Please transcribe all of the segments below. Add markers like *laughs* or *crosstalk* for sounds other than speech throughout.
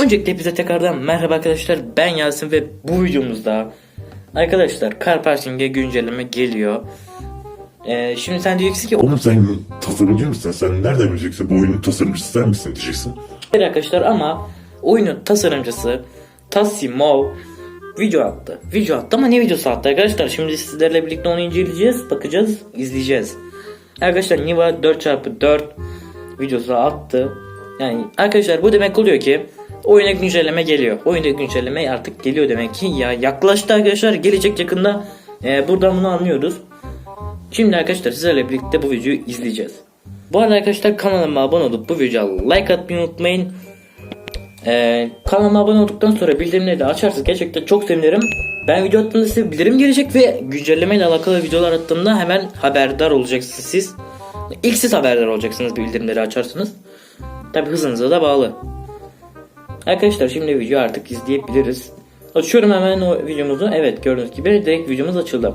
Öncelikle hepinize tekrardan merhaba arkadaşlar ben Yasin ve bu videomuzda arkadaşlar Car Parking'e güncelleme geliyor. Ee, şimdi sen diyeceksin ki Oğlum sen tasarımcı mısın? Sen nereden bileceksin? Bu oyunun tasarımcısı sen misin diyeceksin. Hayır arkadaşlar ama oyunun tasarımcısı Tasimov video attı. Video attı ama ne videosu attı arkadaşlar? Şimdi sizlerle birlikte onu inceleyeceğiz, bakacağız, izleyeceğiz. Arkadaşlar Niva 4x4 videosu attı. Yani arkadaşlar bu demek oluyor ki oyuna güncelleme geliyor. Oyunda güncelleme artık geliyor demek ki. Ya yaklaştı arkadaşlar. Gelecek yakında. Ee, buradan bunu anlıyoruz. Şimdi arkadaşlar sizlerle birlikte bu videoyu izleyeceğiz. Bu arada arkadaşlar kanalıma abone olup bu videoya like atmayı unutmayın. Ee, kanalıma abone olduktan sonra bildirimleri de açarsanız gerçekten çok sevinirim. Ben video attığımda size bildirim gelecek ve güncelleme ile alakalı videolar attığımda hemen haberdar olacaksınız siz. İlk siz haberdar olacaksınız bildirimleri açarsanız. Tabi hızınıza da bağlı. Arkadaşlar şimdi video artık izleyebiliriz. Açıyorum hemen o videomuzu. Evet gördüğünüz gibi direkt videomuz açıldı.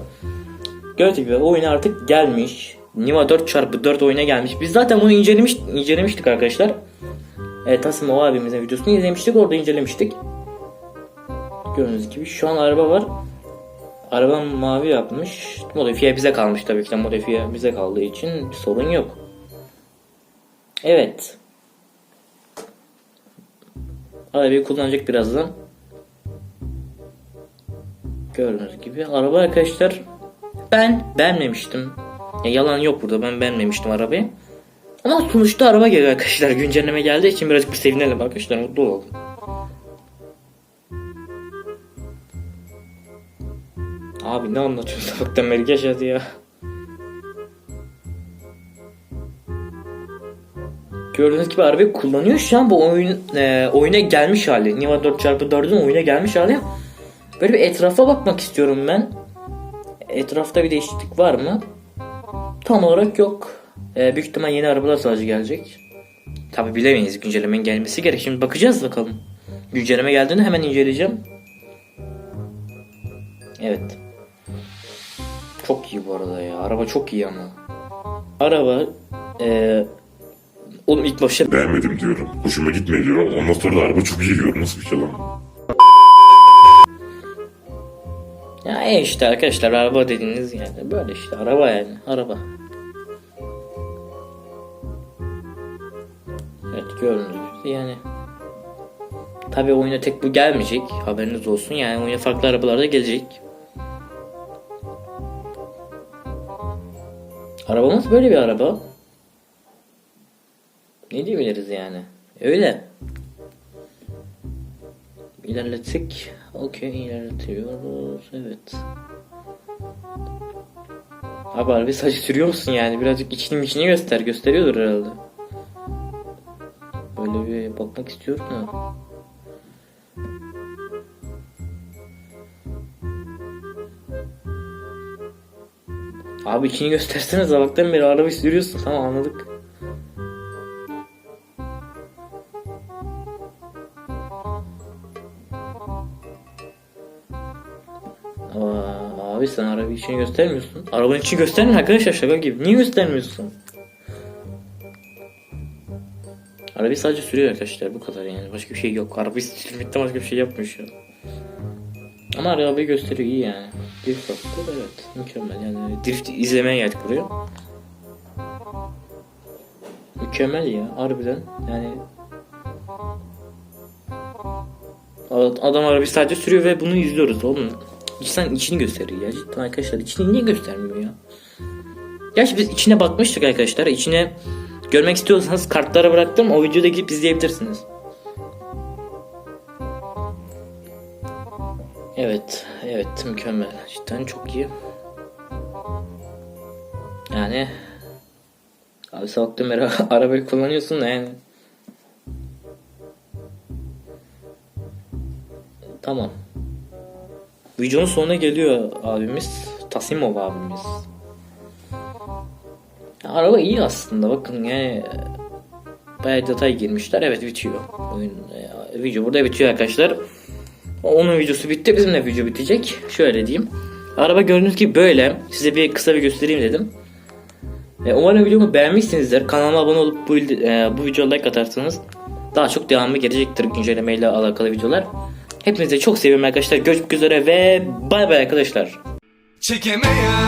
Gördüğünüz gibi oyun artık gelmiş. Niva 4x4 oyuna gelmiş. Biz zaten bunu incelemiş, incelemiştik arkadaşlar. Evet Tasimov abimizin videosunu izlemiştik. Orada incelemiştik. Gördüğünüz gibi şu an araba var. Araba mavi yapmış. Modifiye bize kalmış tabii ki de. Modifiye bize kaldığı için bir sorun yok. Evet. Arabayı kullanacak birazdan. Gördüğünüz gibi araba arkadaşlar ben beğenmemiştim. Ya yalan yok burada ben beğenmemiştim arabayı. Ama sonuçta araba geliyor arkadaşlar. *laughs* Güncelleme geldiği için birazcık bir sevinelim arkadaşlar. Mutlu olalım. Abi ne anlatıyorsun sabahtan beri geç ya. Gördüğünüz gibi arabayı kullanıyor şu an bu oyun e, oyuna gelmiş hali. Niva 4x4'ün oyuna gelmiş hali. Böyle bir etrafa bakmak istiyorum ben. Etrafta bir değişiklik var mı? Tam olarak yok. E, büyük ihtimal yeni arabalar sadece gelecek. Tabi bilemeyiz güncellemenin gelmesi gerek. Şimdi bakacağız bakalım. Güncelleme geldiğinde hemen inceleyeceğim. Evet. Çok iyi bu arada ya. Araba çok iyi ama. Araba e, Oğlum ilk başta Beğenmedim diyorum. Hoşuma gitmedi diyorum. Ondan sonra da araba çok iyi diyor. Nasıl bir şey lan? Ya e işte arkadaşlar araba dediğiniz yani böyle işte araba yani araba. Evet gördüğünüz gibi yani. Tabi oyuna tek bu gelmeyecek haberiniz olsun yani oyuna farklı arabalar da gelecek. Arabamız böyle bir araba. Ne diyebiliriz yani? Öyle. İlerlettik. Okey ilerletiyoruz. Evet. Abi harbi saçı sürüyor musun yani? Birazcık içini içini göster. Gösteriyordur herhalde. Böyle bir bakmak istiyorum da. Abi içini göstersene sabahtan beri arabayı sürüyorsun tamam anladık. Abi sen arabayı içini göstermiyorsun. Arabanın içini göstermiyor arkadaşlar şaka gibi. Niye göstermiyorsun? Arabayı sadece sürüyor arkadaşlar bu kadar yani. Başka bir şey yok. Arabayı sürmekten başka bir şey yapmıyor şu. Ama arabayı gösteriyor iyi yani. Drift yaptı evet mükemmel yani drift izlemeye geldik buraya. Mükemmel ya harbiden yani Adam arabayı sadece sürüyor ve bunu izliyoruz oğlum. Sen içini gösteriyor ya cidden arkadaşlar içini niye göstermiyor ya? Gerçi biz içine bakmıştık arkadaşlar içine görmek istiyorsanız kartlara bıraktım o videoda gidip izleyebilirsiniz. Evet, evet mükemmel. Cidden çok iyi. Yani abi beri *laughs* arabayı kullanıyorsun da yani. Tamam. Videonun sonuna geliyor abimiz. Tasimov abimiz. Ya, araba iyi aslında bakın yani bayağı detay girmişler. Evet bitiyor. Oyun, e, video burada bitiyor arkadaşlar. Onun videosu bitti. Bizim de video bitecek. Şöyle diyeyim. Araba gördüğünüz gibi böyle. Size bir kısa bir göstereyim dedim. E, umarım videomu beğenmişsinizdir. Kanalıma abone olup bu, e, bu videoya like atarsanız Daha çok devamı gelecektir güncellemeyle alakalı videolar. Hepinizi çok seviyorum arkadaşlar. Görüşmek üzere ve bay bay arkadaşlar. Çekemeyen